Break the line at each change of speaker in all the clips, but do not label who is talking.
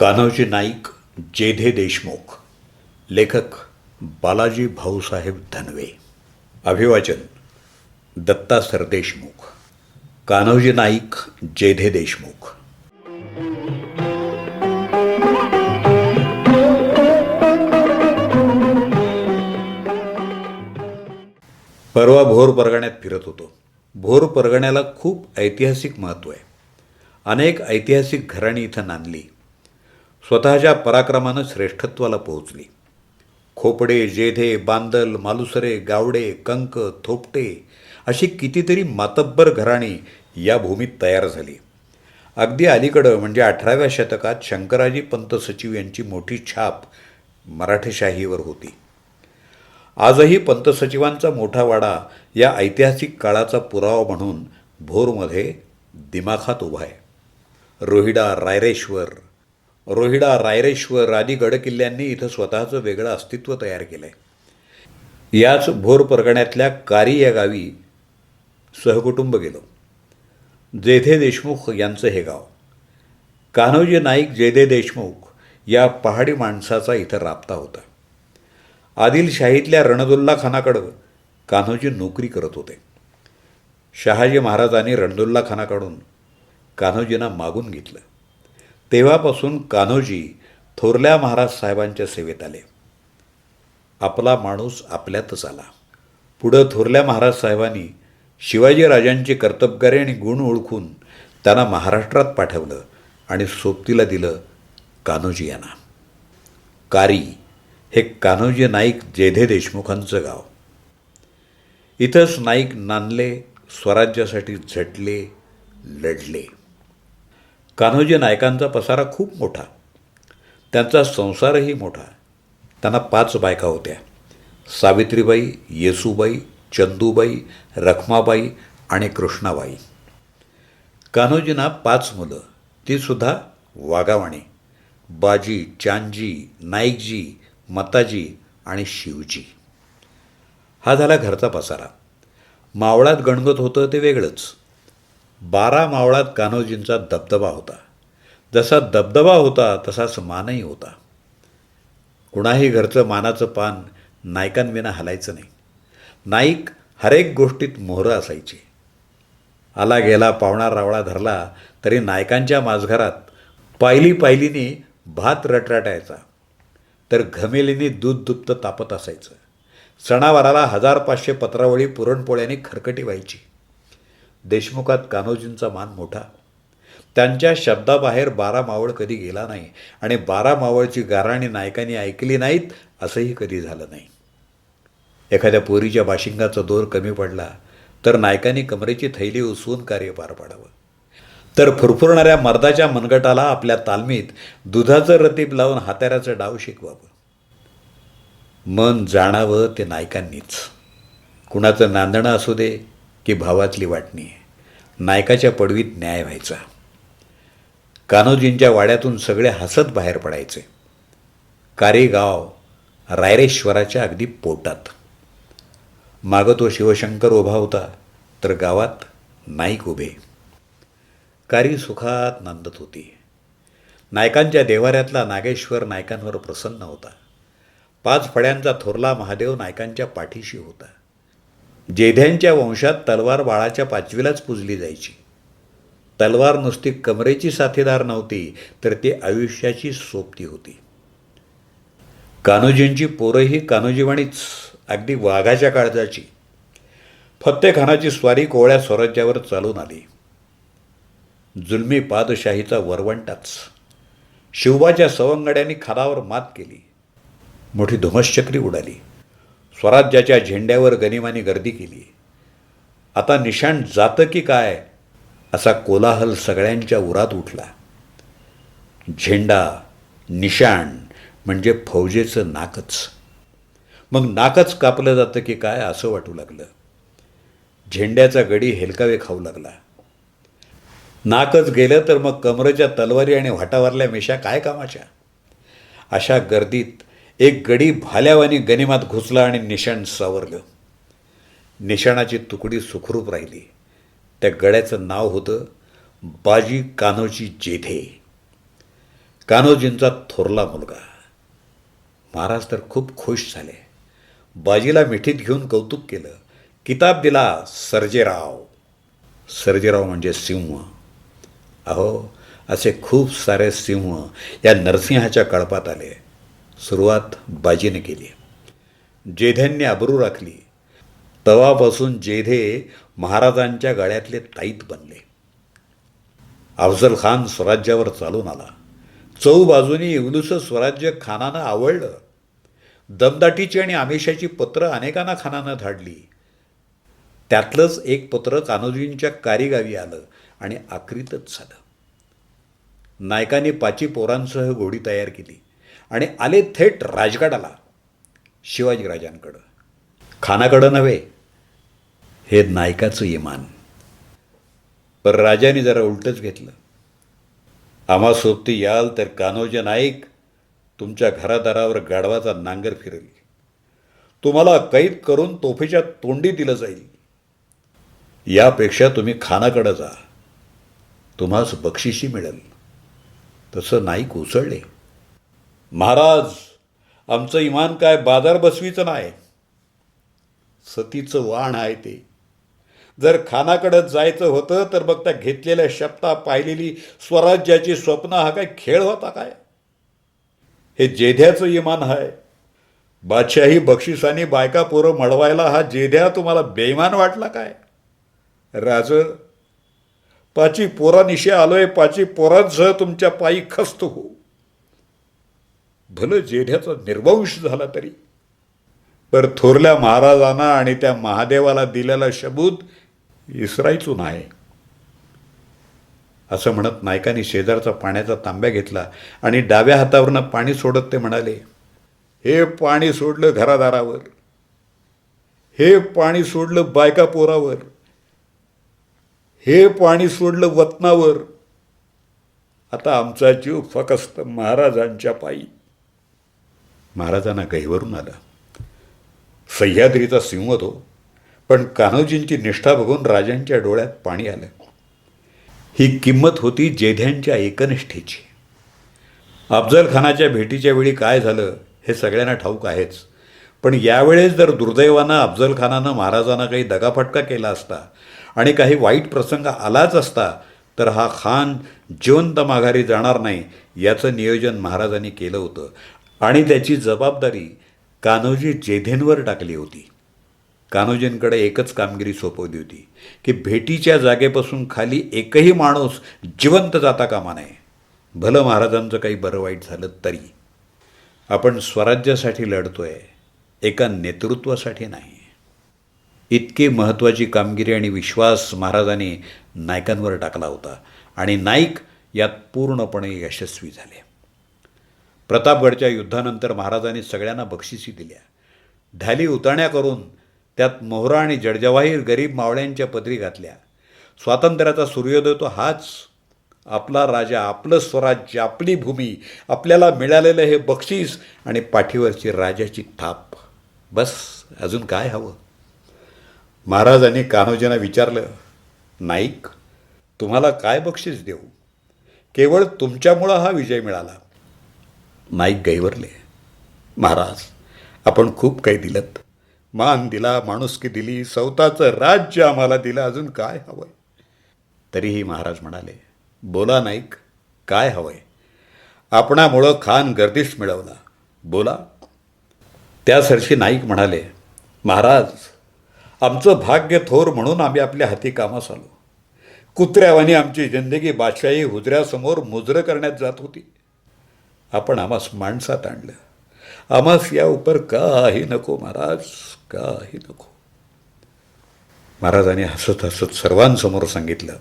कान्होजी नाईक जेधे देशमुख. लेखक बालाजी भाऊसाहेब धनवे. अभिवाचन दत्ता सरदेशमुख कान्होजी नाईक जेधे देशमुख. परवा भोर परगण्यात फिरत होतो. भोर परगण्याला खूप ऐतिहासिक महत्त्व आहे. अनेक ऐतिहासिक घराणी इथं नांदली. स्वतःच्या पराक्रमानं श्रेष्ठत्वाला पोहोचली. खोपडे जेधे बांदल मालुसरे गावडे कंक थोपटे अशी कितीतरी मातब्बर घराणी या भूमीत तयार झाली. अगदी अलीकडं म्हणजे अठराव्या शतकात शंकराजी पंत सचिव यांची मोठी छाप मराठेशाहीवर होती. आजही पंत सचिवांचा मोठा वाडा या ऐतिहासिक काळाचा पुरावा म्हणून भोरमध्ये दिमाखात उभा आहे. रोहिडा रायरेश्वर रोहिडा रायरेश्वर आदी गडकिल्ल्यांनी इथं स्वतःचं वेगळं अस्तित्व तयार केलं आहे याच भोर परगण्यातल्या कारी या गावी सहकुटुंब गेलो. जेधे देशमुख यांचं हे गाव. कान्होजी नाईक जेधे देशमुख या पहाडी माणसाचा इथं राबता होता. आदिलशाहीतल्या रणदुल्ला खानाकडं कान्होजी नोकरी करत होते. शहाजी महाराजांनी रणदुल्ला खानाकडून कान्होजींना मागून घेतलं. तेव्हापासून कान्होजी थोरल्या महाराज साहेबांच्या सेवेत आले. आपला माणूस आपल्यातच आला. पुढं थोरल्या महाराज साहेबांनी शिवाजीराजांची कर्तबगारी आणि गुण ओळखून त्यांना महाराष्ट्रात पाठवलं आणि सोबतीला दिलं कान्होजी यांना. कारी हे कान्होजी नाईक जेधे देशमुखांचं गाव. इथंच नाईक नांदले स्वराज्यासाठी झटले लढले. कान्होजी नायकांचा पसारा खूप मोठा. त्यांचा संसारही मोठा. त्यांना पाच बायका होत्या. सावित्रीबाई येसूबाई चंदूबाई रखमाबाई आणि कृष्णाबाई. कान्होजींना पाच मुलं. तीसुद्धा वाघावाणी. बाजी चांजी नाईकजी मताजी आणि शिवजी. हा झाला घरचा पसारा. मावळात गणगत होतं ते वेगळंच. बारा मावळात कान्होजींचा दबदबा होता. जसा दबदबा होता तसाच मानही होता. कुणाही घरचं मानाचं पान नायकांविना हलायचं नाही. नाईक हरेक गोष्टीत मोहरं असायची. आला गेला पावणा रावळा धरला तरी नायकांच्या माझघरात पायली पायलीने भात रटरटायचा. तर घमेलीने दूध दुप्त तापत असायचं. सणावाराला हजार पाचशे पत्रावळी पुरणपोळ्याने खरकटी व्हायची. देशमुखात कान्होजींचा मान मोठा. त्यांच्या शब्दाबाहेर बारा मावळ कधी गेला नाही आणि बारा मावळची गाराणी नायकांनी ऐकली नाहीत असंही कधी झालं नाही. एखाद्या पोरीच्या बाशिंगाचा दोर कमी पडला तर नायकांनी कमरेची थैली उसवून कार्य पार पाडावं. तर फुरफुरणाऱ्या मर्दाच्या मनगटाला आपल्या तालमीत दुधाचं रतीप लावून हाताऱ्याचं डाव शिकवावं. मन जाणावं ते नायकांनीच. कुणाचं नांदणं असू दे की भावातली वाटणी नायकाच्या पडवीत न्याय व्हायचा. कान्होजींच्या वाड्यातून सगळे हसत बाहेर पडायचे. कारी गाव रायरेश्वराच्या अगदी पोटात. मागं तो शिवशंकर उभा होता तर गावात नाईक उभे. कारी सुखात नांदत होती. नायकांच्या देवाऱ्यातला नागेश्वर नायकांवर प्रसन्न होता. पाच फड्यांचा थोरला महादेव नायकांच्या पाठीशी होता. जेध्यांच्या वंशात तलवार बाळाच्या पाचवीलाच पूजली जायची. तलवार नुसती कमरेची साथीदार नव्हती तर ती आयुष्याची सोबती होती. कान्होजींची पोरंही कान्होजीवाणीच अगदी वाघाच्या काळजाची. फत्तेखानाची स्वारी कोवळ्या स्वराज्यावर चालून आली. जुलमी पादशाहीचा वरवंटाच. शिवबाच्या सवंगड्यांनी खालावर मात केली. मोठी धुमश्चक्री उडाली. स्वराज्याच्या झेंड्यावर गनिमानी गर्दी केली आता निशाण जातं की काय? असा कोलाहल सगळ्यांच्या उरात उठला. झेंडा निशाण म्हणजे फौजेचं नाकच. मग नाकच कापलं जातं की काय असं वाटू लागलं. झेंड्याचा गडी हेलकावे खाऊ लागला. नाकच गेलं तर मग कमरेच्या तलवारी आणि व्हाटावरल्या मेशा काय कामाच्या? अशा गर्दीत एक गडी भाल्यावानी गनिमात घुसला आणि निशाण सावरलं. निशाणाची तुकडी सुखरूप राहिली. त्या गड्याचं नाव होतं बाजी कान्होजी जेधे कान्होजींचा थोरला मुलगा. महाराज तर खूप खुश झाले. बाजीला मिठीत घेऊन कौतुक केलं. किताब दिला सर्जेराव. सर्जेराव म्हणजे सिंह. अहो असे खूप सारे सिंह या नरसिंहाच्या कळपात आले. सुरुवात बाजीने केली. जेध्यांनी अबरू राखली तवापासून जेधे महाराजांच्या गळ्यातले ताईत बनले. अफजल खान स्वराज्यावर चालून आला. चौ बाजूनी इवलूचं स्वराज्य खानानं आवडलं. दमदाटीची आणि आमिषाची पत्रं अनेकांना खानानं धाडली. त्यातलंच एक पत्र कान्होजींच्या कारीगावी आलं आणि आक्रीतच झालं. नायकाने पाची पोरांसह घोडी तयार केली. आणि आले थेट राजगडाला शिवाजीराजांकडं खानाकडं नव्हे हे नायकाचं इमान. पर राजाने जरा उलटच घेतलं. आम्हा सोबती याल तर कान्होजी नाईक तुमच्या घरादारावर गाढवाचा नांगर फिरेल. तुम्हाला कैद करून तोफेच्या तोंडी दिलं जाईल. यापेक्षा तुम्ही खानाकडं जा. तुम्हास बक्षिशी मिळेल. तसं नाईक उसळले. महाराज आमचं इमान काय बाजार बसवीचं नाही. सतीचं वाण आहे ते. जर खानाकडं जायचं होतं तर मग त्या घेतलेल्या शब्दा पाहिलेली स्वराज्याची स्वप्न हा काय खेळ होता काय? हे जेध्याचं इमान आहे. बादशाही बक्षिसाने बायका पोरं मळवायला हा जेध्या तुम्हाला बेईमान वाटला काय? राज पाची पोरानिशी आलोय पाची पोरांसह तुमच्या पायी खस्त हो. भलं जेढ्याचा निर्वंश झाला तरी. पर थोरल्या महाराजांना आणि त्या महादेवाला दिलेला शबूत इसरायचो नाही असं म्हणत नायकाने शेजारचा पाण्याचा तांब्या घेतला आणि डाव्या हातावरनं पाणी सोडत ते म्हणाले हे पाणी सोडलं घरादारावर. हे पाणी सोडलं बायका पोरावर. हे पाणी सोडलं वतनावर. आता आमचा जीव फकस्त महाराजांच्या पायी. महाराजांना गहिवरून आला. सह्याद्रीचा सिंह तो पण कान्होजींची निष्ठा बघून राजांच्या डोळ्यात पाणी आलं. ही किंमत होती जेध्यांच्या एकनिष्ठेची. अफजल खानाच्या भेटीच्या वेळी काय झालं हे सगळ्यांना ठाऊक आहेच. पण यावेळेस जर दुर्दैवानं अफजल खानानं महाराजांना काही दगाफटका केला असता आणि काही वाईट प्रसंग आलाच असता तर हा खान जिवंत माघारी जाणार नाही याचं नियोजन महाराजांनी केलं होतं. आणि त्याची जबाबदारी कान्होजी जेधेंवर टाकली होती. कान्होजींकडे एकच कामगिरी सोपवली होती की भेटीच्या जागेपासून खाली एकही माणूस जिवंत जाता कामा नये. भलं महाराजांचं काही बरं वाईट झालं तरी. आपण स्वराज्यासाठी लढतोय एका नेतृत्वासाठी नाही. इतकी महत्त्वाची कामगिरी आणि विश्वास महाराजांनी नायकांवर टाकला होता आणि नाईक यात पूर्णपणे यशस्वी झाले. प्रतापगडच्या युद्धानंतर महाराजांनी सगळ्यांना बक्षिसी दिल्या. ढाली उतरण्या करून त्यात मोहरा आणि जडजवाहीर गरीब मावळ्यांच्या पदरी घातल्या. स्वातंत्र्याचा सूर्योदय तो हाच. आपला राजा आपलं स्वराज्य आपली भूमी आपल्याला मिळालेलं हे बक्षीस आणि पाठीवरची राजाची थाप. बस अजून काय हवं? महाराजांनी कान्होजींना विचारलं नाईक तुम्हाला काय बक्षीस देऊ? केवळ तुमच्यामुळं हा विजय मिळाला. नाईक गैवरले. महाराज आपण खूप काही दिलत. मान दिला माणुसकी दिली सौताचं राज्य आम्हाला दिलं अजून काय हवंय? तरीही महाराज म्हणाले बोला नाईक काय हवंय? आपणामुळं खान गर्दिश मिळवला. बोला. त्या सरशी नाईक म्हणाले महाराज आमचं भाग्य थोर म्हणून आम्ही आपल्या हाती कामास आलो. कुत्र्यावानी आमची जिंदगी बादशाही हुजऱ्यासमोर मुजरं करण्यात जात होती. आपण आम्हास माणसात आणलं. आम्हास या उपर काही नको महाराज काही नको. महाराजांनी हसत हसत सर्वांसमोर सांगितलं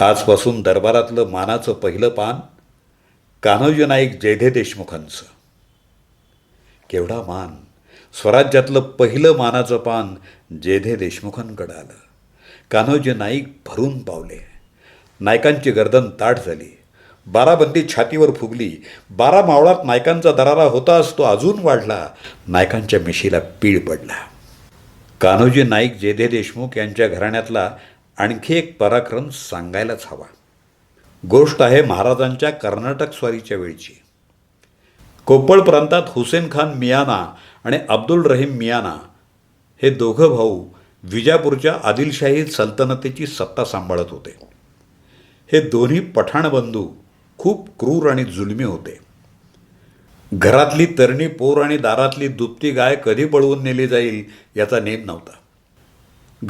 आजपासून दरबारातलं मानाचं पहिलं पान कान्होजी नाईक जयधे देशमुखांचं. केवढा मान. स्वराज्यातलं पहिलं मानाचं पान जेधे देशमुखांकडं आलं. कान्होजी नाईक भरून पावले. नायकांची गर्दन ताट झाली. बाराबंदी छातीवर फुगली बारा मावळात नायकांचा दरारा होताच तो अजून वाढला नायकांच्या मिशीला पीळ पडला. कान्होजी नाईक जेधे देशमुख यांच्या घराण्यातला आणखी एक पराक्रम सांगायलाच हवा. गोष्ट आहे महाराजांच्या कर्नाटक स्वारीच्या वेळची. कोप्पळ प्रांतात हुसेन खान मियाना आणि अब्दुल रहीम मियाना हे दोघं भाऊ विजापूरच्या आदिलशाही सल्तनतीची सत्ता सांभाळत होते. हे दोन्ही पठाण बंधू खूप क्रूर आणि जुलमी होते. घरातली तरणी पोर आणि दारातली दुपती गाय कधी पळवून नेली जाईल याचा नेम नव्हता.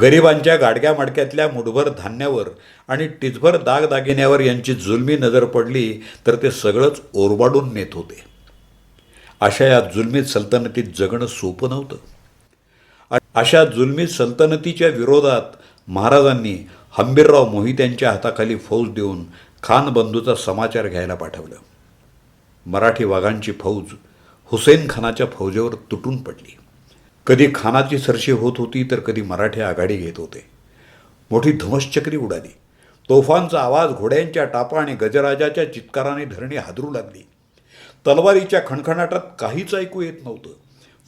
गरिबांच्या गाडग्या मडक्यातल्या मुठभर धान्यावर आणि टिचभर दागदागिन्यावर यांची जुलमी नजर पडली तर ते सगळंच ओरबाडून नेत होते. अशा या जुलमी सल्तनतीत जगणं सोपं नव्हतं. अशा जुलमी सल्तनतीच्या विरोधात महाराजांनी हंबीरराव मोहित्यांच्या हाताखाली फौज देऊन खान बंधूचा समाचार घ्यायला पाठवलं. मराठी वाघांची फौज हुसेन खानाच्या फौजेवर तुटून पडली. कधी खानाची सरशी होत होती तर कधी मराठी आघाडी घेत होते. मोठी धुमश्चक्री उडाली. तोफांचा आवाज घोड्यांच्या टापा आणि गजराजाच्या चित्काराने धरणी हादरू लागली. तलवारीच्या खणखणाटात काहीच ऐकू येत नव्हतं.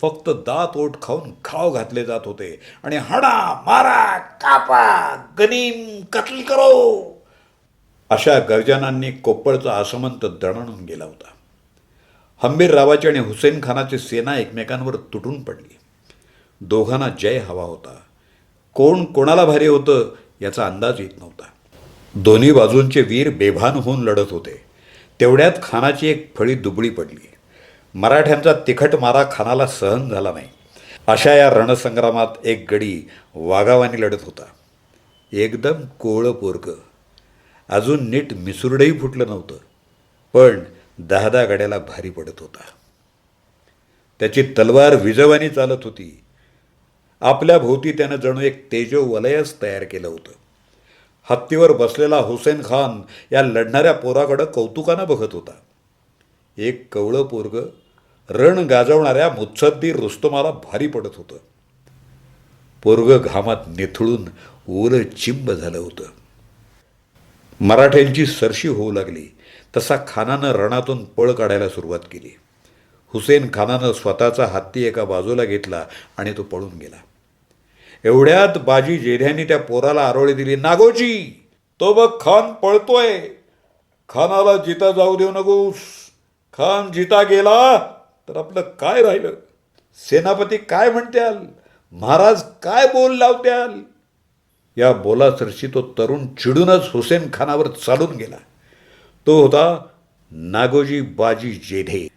फक्त दात ओठ खाऊन खाव घातले जात होते. आणि हडा मारा कापा गनीम कत्ल करो! अशा गर्जनांनी कोप्पळचा आसमंत दणणून गेला होता. हंबीररावाची आणि हुसेन खानाची सेना एकमेकांवर तुटून पडली. दोघांना जय हवा होता. कोण कोणाला भारी होतं याचा अंदाज येत नव्हता. दोन्ही बाजूंचे वीर बेभान होऊन लढत होते. तेवढ्यात खानाची एक फळी दुबळी पडली. मराठ्यांचा तिखट मारा खानाला सहन झाला नाही. अशा या रणसंग्रामात एक गडी वाघावानी लढत होता. एकदम कोळं पोरगं अजून नीट मिसुरडंही फुटलं नव्हतं. पण दहा दहा गड्याला भारी पडत होता. त्याची तलवार विजवानी चालत होती. आपल्या भोवती त्यानं जणू एक तेजो वलयच तयार केलं होतं. हत्तीवर बसलेला हुसेन खान या लढणाऱ्या पोराकडं कौतुकानं बघत होता. एक कवळं पोरग रण गाजवणाऱ्या मुत्सद्दी रुस्तमाला भारी पडत होतं. पोरग घामात निथळून ओलं चिंब झालं होतं. मराठ्यांची सरशी होऊ लागली. तसा खानानं रणातून पळ काढायला सुरुवात केली. हुसेन खानानं स्वतःचा हत्ती एका बाजूला घेतला आणि तो पळून गेला. एवढ्यात बाजी जेध्यानी त्या पोराला आरोळी दिली नागोजी तो बघ खान पळतोय. खानाला जिता जाऊ देऊ नकोस. खान जिता गेला तर आपलं काय राहिलं? सेनापती काय म्हणत्याल? महाराज काय बोल लावत्याल? या बोलासरशी तो तरुण चिडूनच हुसेन खानावर चालून गेला. तो होता नागोजी बाजी जेधे.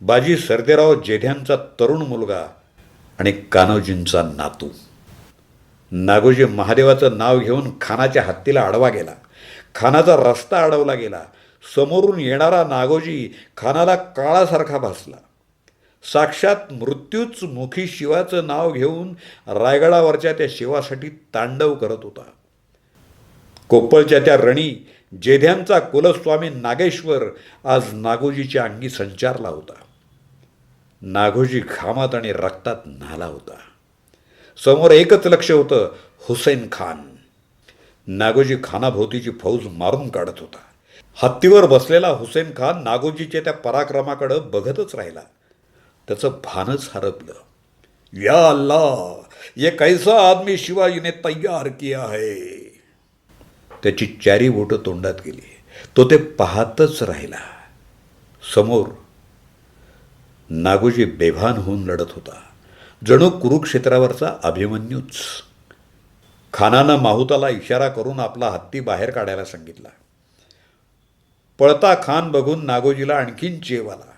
बाजी सरदेराव जेध्यांचा तरुण मुलगा आणि कान्होजींचा नातू. नागोजी महादेवाचं नाव घेऊन खानाच्या हत्तीला अडवा गेला. खानाचा रस्ता अडवला गेला. समोरून येणारा नागोजी खानाला काळासारखा भासला. साक्षात मृत्यूच मुखी शिवाचं नाव घेऊन रायगडावरच्या त्या शिवासाठी तांडव करत होता. कोप्पळच्या त्या रणी जेध्यांचा कुलस्वामी नागेश्वर आज नागोजीच्या अंगी संचारला होता. नागोजी घामात आणि रक्तात न्हाला होता. समोर एकच लक्ष होतं हुसेन खान. नागोजी खानाभोवतीची फौज मारून काढत होता. हत्तीवर बसलेला हुसेन खान नागोजीच्या त्या पराक्रमाकडं बघतच राहिला. त्याचं भानच हरपलं. या अल्ला ये कैसा आदमी शिवाजीने तयार किया है? त्याची चारी बोटं तोंडात गेली. तो ते पाहतच राहिला. समोर नागोजी बेभान होऊन लढत होता. जणू कुरुक्षेत्रावरचा अभिमन्यूच. खानानं माहुताला इशारा करून आपला हत्ती बाहेर काढायला सांगितला. पळता खान बघून नागोजीला आणखीन चेव आला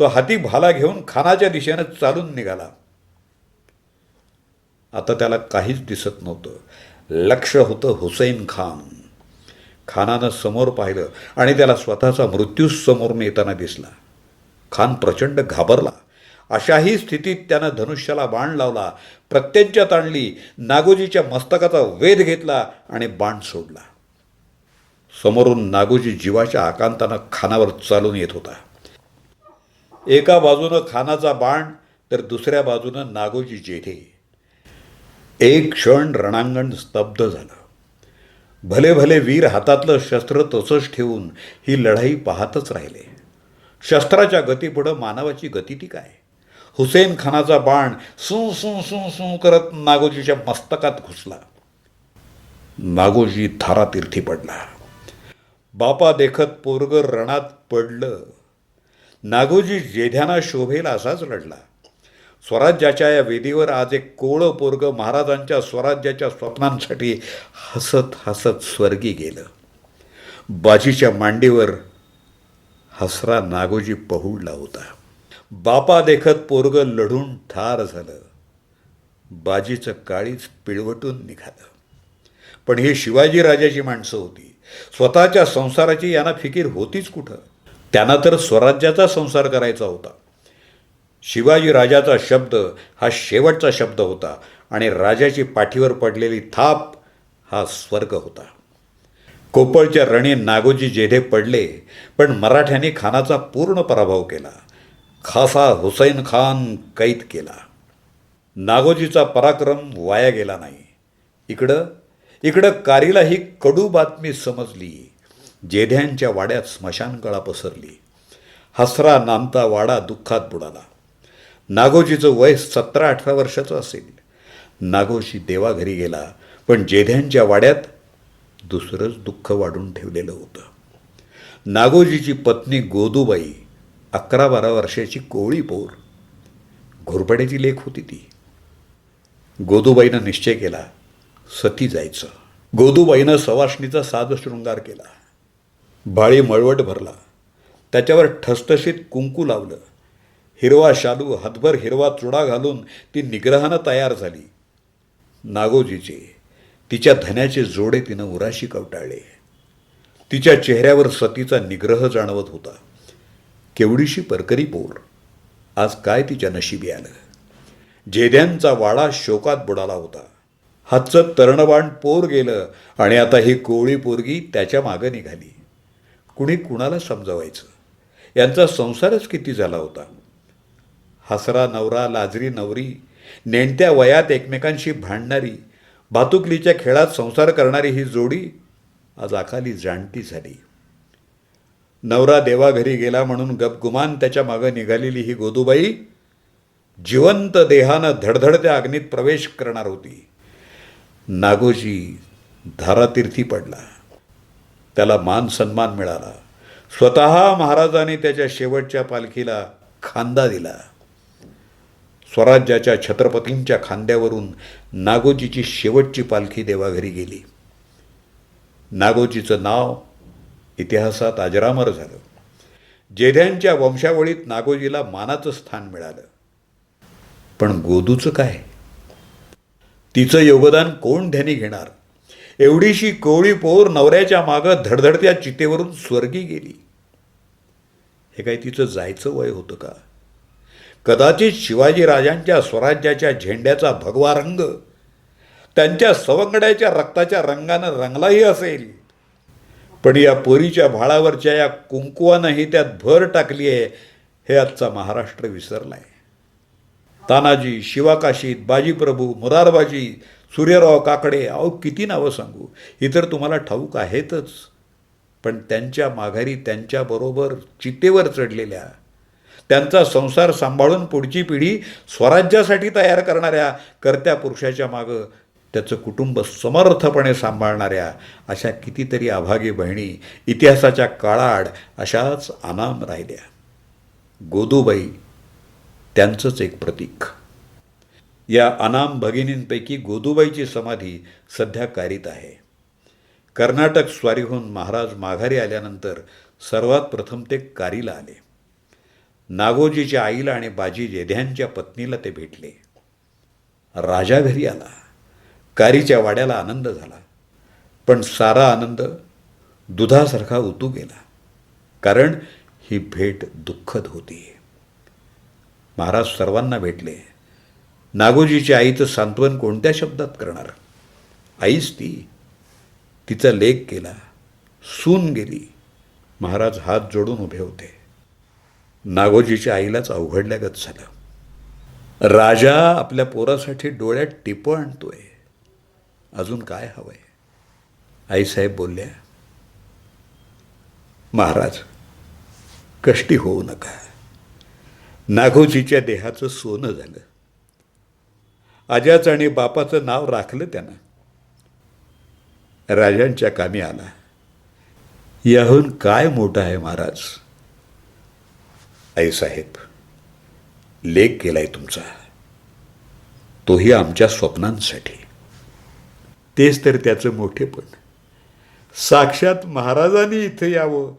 तो हाती भाला घेऊन खानाच्या दिशेनं चालून निघाला. आता त्याला काहीच दिसत नव्हतं. लक्ष होतं हुसैन खान. खानानं समोर पाहिलं आणि त्याला स्वतःचा मृत्यूच समोर येताना दिसला. खान प्रचंड घाबरला. अशाही स्थितीत त्यानं धनुष्याला बाण लावला प्रत्यंच्यात आणली नागोजीच्या मस्तकाचा वेध घेतला आणि बाण सोडला. समोरून नागोजी जीवाच्या आकांतानं खानावर चालून येत होता. एका बाजूनं खानाचा बाण तर दुसऱ्या बाजूनं नागोजी जेठे. एक क्षण रणांगण स्तब्ध झालं. भले भले वीर हातातलं शस्त्र तसंच ठेवून ही लढाई पाहतच राहिले. शस्त्राच्या गतीपुढं मानवाची गती ती काय? हुसेन खानाचा बाण सू सू सू सू करत नागोजीच्या मस्तकात घुसला. नागोजी थारातीर्थी पडला. बापा देखत पोरग रणात पडलं. नागोजी जेध्याना शोभेल असाच लढला स्वराज्याच्या या वेदीवर आज एक कोळं पोरग महाराजांच्या स्वराज्याच्या स्वप्नांसाठी हसत हसत स्वर्गी गेलं. बाजीच्या मांडीवर हसरा नागोजी पहुडला होता. बापा देखत पोरग लढून ठार झालं. बाजीचं काळीच पिळवटून निघालं. पण ही शिवाजीराजाची माणसं होती. स्वतःच्या संसाराची यांना फिकीर होतीच कुठं? त्यांना तर स्वराज्याचा संसार करायचा होता. शिवाजी राजाचा शब्द हा शेवटचा शब्द होता आणि राजाची पाठीवर पडलेली थाप हा स्वर्ग होता. कोपळच्या रणी नागोजी जेधे पडले पण मराठ्यांनी खानाचा पूर्ण पराभव केला. खासा हुसैन खान कैद केला. नागोजीचा पराक्रम वाया गेला नाही. इकडं इकडं कारीला ही कडू बातमी समजली. जेध्यांच्या वाड्यात स्मशानकळा पसरली. हसरा नामता वाडा दुःखात बुडाला. नागोजीचं वय सतरा अठरा वर्षाचं असेल. नागोजी देवाघरी गेला पण जेध्यांच्या वाड्यात दुसरंच दुःख वाढून ठेवलेलं होतं. नागोजीची पत्नी गोदूबाई अकरा बारा वर्षाची कोळी पोर. घोरपड्याची लेख होती ती. गोदूबाईनं निश्चय केला सती जायचं. गोदूबाईनं सवाष्णीचा साध शृंगार केला. बाळी मळवट भरला. त्याच्यावर ठसठशीत कुंकू लावलं. हिरवा शालू हातभर हिरवा चुडा घालून ती निग्रहानं तयार झाली. नागोजीचे तिच्या धन्याचे जोडे तिनं उराशी कवटाळले. तिच्या चेहऱ्यावर सतीचा निग्रह जाणवत होता. केवढीशी परकरी पोर. आज काय तिच्या नशिबी आलं? जेद्यांचा वाडा शोकात बुडाला होता. हातचं तरणबाण पोर गेलं आणि आता ही कोवळी पोरगी त्याच्या मागं निघाली. कुणी कुणाला समजावायचं? यांचा संसारच किती झाला होता? हसरा नवरा लाजरी नवरी नेणत्या वयात एकमेकांशी भांडणारी भातुकलीच्या खेळात संसार करणारी ही जोडी आज अकाली जाणती झाली. नवरा देवाघरी गेला म्हणून गपगुमान त्याच्या मागं निघालेली ही गोदूबाई जिवंत देहानं धडधडत्या अग्नीत प्रवेश करणार होती. नागोजी धारातीर्थी पडला. त्याला मान सन्मान मिळाला. स्वतः महाराजाने त्याच्या शेवटच्या पालखीला खांदा दिला. स्वराज्याच्या छत्रपतींच्या खांद्यावरून नागोजीची शेवटची पालखी देवाघरी गेली. नागोजीचं नाव इतिहासात अजरामर झालं. जेध्यांच्या वंशावळीत नागोजीला मानाचं स्थान मिळालं. पण गोदूचं काय? तिचं योगदान कोण ध्यानी घेणार? एवढीशी कोवळी पोर नवऱ्याच्या मागं धडधडत्या चितेवरून स्वर्गी गेली. हे काय तिचं जायचं वय होतं का? कदाचित शिवाजी राजांच्या स्वराज्याच्या झेंड्याचा भगवा रंग त्यांच्या सवंगड्याच्या रक्ताच्या रंगानं रंगलाही असेल. पण या पोरीच्या भाळावरच्या या कुंकुवानंही त्यात भर टाकली आहे हे आजचा महाराष्ट्र विसरलाय. तानाजी शिवाकाशीत बाजीप्रभू मुरारबाजी सूर्यराव काकडे अहो किती नावं सांगू? ही तर तुम्हाला ठाऊक आहेतच. पण त्यांच्या माघारी त्यांच्याबरोबर चितेवर चढलेल्या त्यांचा संसार सांभाळून पुढची पिढी स्वराज्यासाठी तयार करणाऱ्या कर्त्या पुरुषाच्या मागं त्याचं कुटुंब समर्थपणे सांभाळणाऱ्या अशा कितीतरी अभागी बहिणी इतिहासाच्या काळाआड अशाच अनाम राहिल्या. गोदूबाई त्यांचंच एक प्रतीक. या अनाम भगिनींपैकी गोदूबाईची समाधी सध्या कारीत आहे. कर्नाटक स्वारीहून महाराज माघारी आल्यानंतर सर्वात प्रथम ते कारीला आले. नागोजीच्या आईला आणि बाजी जेध्यांच्या पत्नीला ते भेटले. राजा घरी आला. कारीच्या वाड्याला आनंद झाला. पण सारा आनंद दुधासारखा उतू गेला. कारण ही भेट दुःखद होती. महाराज सर्वांना भेटले. नागोजीच्या आईचं सांत्वन कोणत्या शब्दात करणार? आईच ती. तिचा लेख केला. सून गेली. महाराज हात जोडून उभे होते. नागोजीच्या आईलाच अवघडल्यागत झालं. राजा आपल्या पोरासाठी डोळ्यात टिपं आणतोय. अजून काय हवंय? आईसाहेब बोलल्या महाराज कष्टी होऊ नका. नागोजीच्या देहाचं सोनं झालं. आजाचं आणि बापाचं नाव राखलं त्यानं. राजांच्या कामी आला. याहून काय मोठं आहे महाराज? आई साहेब लेख केलाय तुमचा. तोही आमच्या स्वप्नांसाठी. तेच तर त्याचं मोठेपण साक्षात महाराजांनी इथं यावं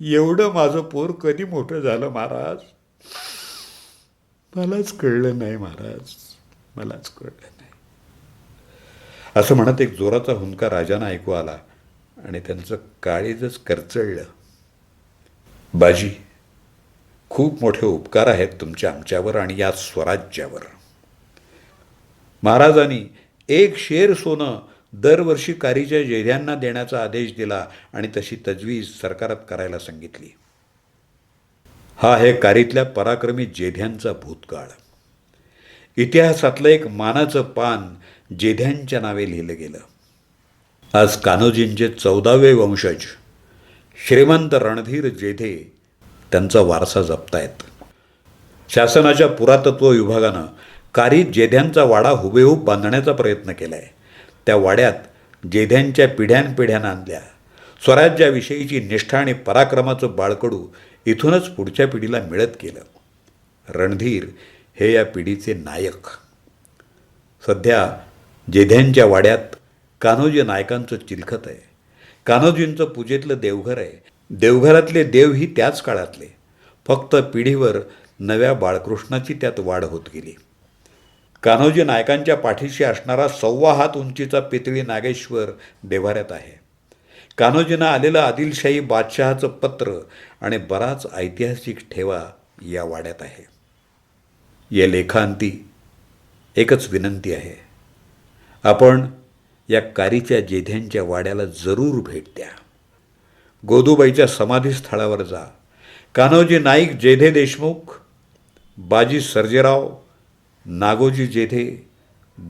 एवढं माझं पोर कधी मोठं झालं महाराज? मलाच कळलं नाही महाराज. मलाच कळलं नाही. असं म्हणत एक जोराचा हुंका राजांना ऐकू आला आणि त्यांचं काळीजच करचळलं. बाजी खूप मोठे उपकार आहेत तुमच्या आमच्यावर आणि या स्वराज्यावर. महाराजांनी एक शेर सोनं दरवर्षी कारीच्या जेध्यांना देण्याचा आदेश दिला आणि तशी तजवीज सरकारात करायला सांगितली. हा आहे कारीतल्या पराक्रमी जेध्यांचा भूतकाळ. इतिहासातलं एक मानाचं पान जेध्यांच्या नावे लिहिलं गेलं. आज कान्होजींचे चौदावे वंशज श्रीमंत रणधीर जेधे त्यांचा वारसा जपतायत. शासनाच्या पुरातत्व विभागानं कारी जेध्यांचा वाडा हुबेहूब बांधण्याचा प्रयत्न केला आहे त्या वाड्यात जेध्यांच्या पिढ्यानपिढ्यानं आणल्या. स्वराज्याविषयीची निष्ठा आणि पराक्रमाचं बाळकडू इथूनच पुढच्या पिढीला मिळत गेलं. रणधीर हे या पिढीचे नायक. सध्या जेध्यांच्या वाड्यात कान्होजी नायकांचं चिलखत आहे. कान्होजींचं पूजेतलं देवघर आहे. देवघरातले देवही त्याच काळातले. फक्त पिढीवर नव्या बाळकृष्णाची त्यात वाढ होत गेली. कान्होजी नायकांच्या पाठीशी असणारा सव्वा हात उंचीचा पितळी नागेश्वर देवाऱ्यात आहे. कान्होजींना आलेलं आदिलशाही बादशहाचं पत्र आणि बराच ऐतिहासिक ठेवा या वाड्यात आहे. या लेखांती एकच विनंती आहे. आपण या कारीच्या जेध्यांच्या वाड्याला जरूर भेट द्या. गोदूबाईच्या समाधीस्थळावर जा. कान्होजी नाईक जेधे देशमुख बाजी सर्जेराव नागोजी जेधे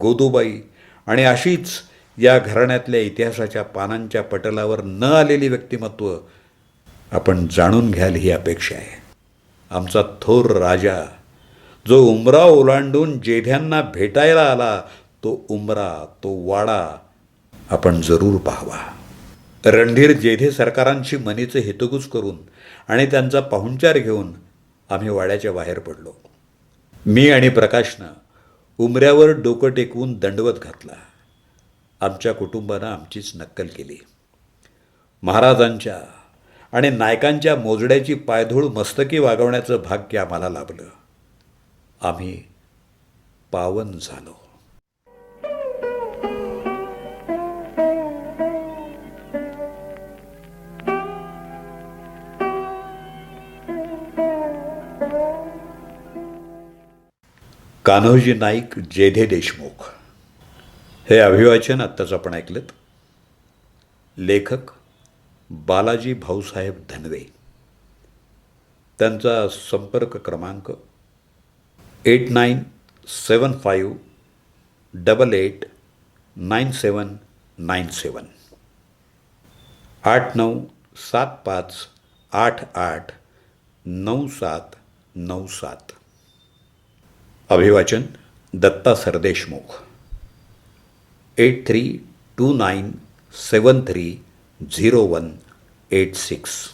गोदूबाई आणि अशीच या घराण्यातल्या इतिहासाच्या पानांच्या पटलावर न आलेली व्यक्तिमत्व आपण जाणून घ्याल ही अपेक्षा आहे. आमचा थोर राजा जो उमरा ओलांडून जेध्यांना भेटायला आला तो उमरा तो वाडा आपण जरूर पाहावा. रणधीर जेधे सरकारांशी मनीचे हितगुज करून आणि त्यांचा पाहुणचार घेऊन आम्ही वाड्याच्या बाहेर पडलो. मी आणि प्रकाशनं उमऱ्यावर डोकं टेकवून दंडवत घातला. आमच्या कुटुंबानं आमचीच नक्कल केली. महाराजांच्या आणि नायकांच्या मोजड्याची पायधूळ मस्तकी वागवण्याचं भाग्य आम्हाला लाभलं. आम्ही पावन झालो. कान्होजी नाईक जेधे देशमुख. हे अभिवाचन आत्ताच आपण ऐकलं लेखक बालाजी भाऊसाहेब धनवे. त्यांचा संपर्क क्रमांक eight nine seven five double eight nine seven nine seven आठ नऊ सात पाच आठ आठ नऊ सात नऊ सात. अभिवाचन Datta Sardeshmukh. Eight three two nine seven three zero one eight six